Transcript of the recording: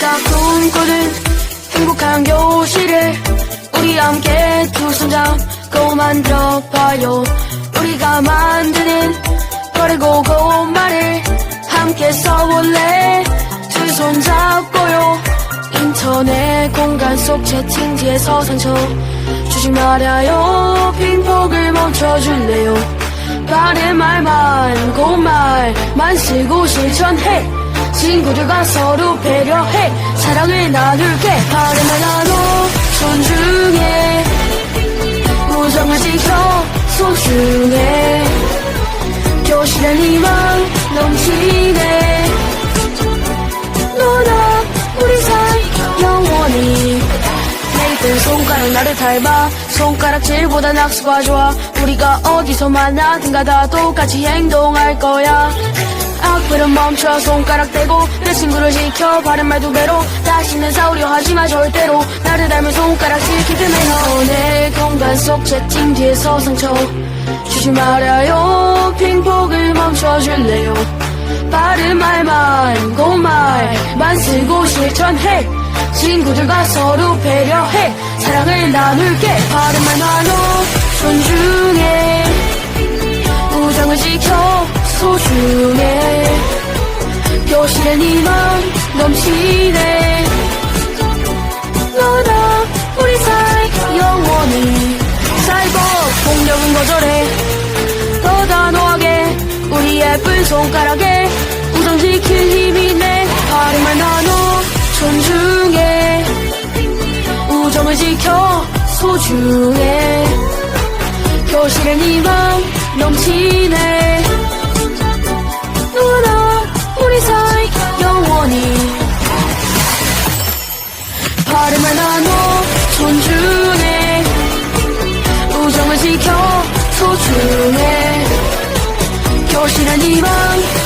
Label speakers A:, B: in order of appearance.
A: 딱 꿈꾸는 행복한 교실을 우리 함께 두 손 잡고 만들어봐요. 우리가 만드는 버리고 고말을 함께 써볼래? 두 손 잡고요. 인터넷 공간 속 채팅지에서 상처 주지 말아요. 핑폭을 멈춰줄래요? 바른 말만 고운 말만 쓰고 실천해 친구들과 서로 배려해. 사랑을 나눌게. 말 나눠 존중해. 우정을 지켜 소중해. 교실엔 희망 넘치네. 너나 우리 사이 영원히. 내일은 손가락 나를 닮아. 손가락질보다 낙수가 좋아. 우리가 어디서 만나든가 다 똑같이 행동할 거야 악플은 멈춰 손가락 대고 내 친구를 지켜 바른 말 두 배로 다시는 싸우려 하지마 절대로. 나를 닮은 손가락 지키기만 너내 공간 속 채팅 뒤에서 상처. 주지 말아요 핑폭을 멈춰줄래요? 바른 말만 고운 말만 쓰고 실천해. 친구들과 서로 배려해. 사랑을 나눌게. 바른 말 나눠 존중해 교실엔 희망 넘치네. 너나 우리 사이 영원히 사이버 폭력은 거절해. 더 단호하게 우리 예쁜 손가락에 우정 지킬 힘이 내말 나눠 존중해. 우정을 지켜 소중해. 교실엔 희망 넘치네 말 나눠 존중해. 우정을 지켜 소중해. 희망 넘치네